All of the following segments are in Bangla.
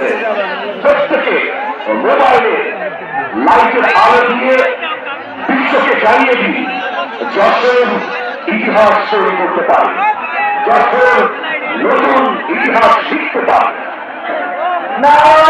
হয়েছে প্রত্যেকে মোবাইলে লাইটের আলো দিয়ে বিশ্বকে জানিয়ে দিই যশোর ইতিহাস তৈরি করতে পারে যশোর নতুন ইতিহাস শিখতে পারে আমাদের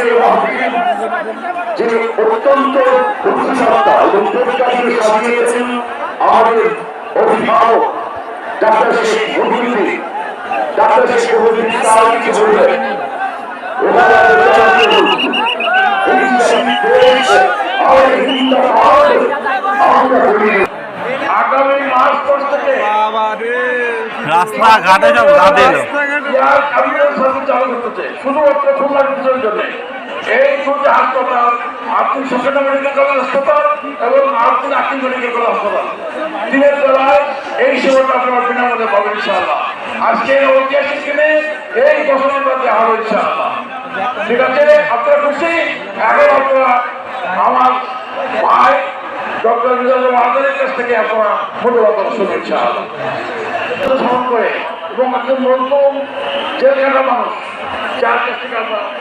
এই মাহফিল যিনি অত্যন্ত বুদ্ধিমত্তা এবং পরিষ্কার সাজিয়েছেন আমাদের অভিভাবক ডাক্তার শেখ মুহিউদ্দিন। ডাক্তার শেখ মুহিউদ্দিন তার বলবেন? এবার আমাদের জাতীয় মন্ত্রী, করতেছে শুধুমাত্র খুলনা ডিভিশনের জন্য। এই দুটি হাসপাতাল আর্থিক সচেতন মেডিকেল কলেজ হাসপাতাল এবং আর্থিক আর্থিক মেডিকেল কলেজ হাসপাতাল। দিনের বেলায় এই সেবাটা আপনারা বিনামূল্যে পাবেন, ইনশাআল্লাহ। আজকে ঐতিহাসিক দিনে এই ঘোষণা দেওয়া হবে ইনশাআল্লাহ। ঠিক আছে? আপনারা খুশি? এখন আপনারা আমার ভাই, ডক্টর মিজানুর মাহাদের কাছ থেকে আপনারা মূল্যবাদ শুনুন, ইনশাআল্লাহ। করে এবং একজন নতুন জেলখানা মানুষ যার কাছ থেকে আমরা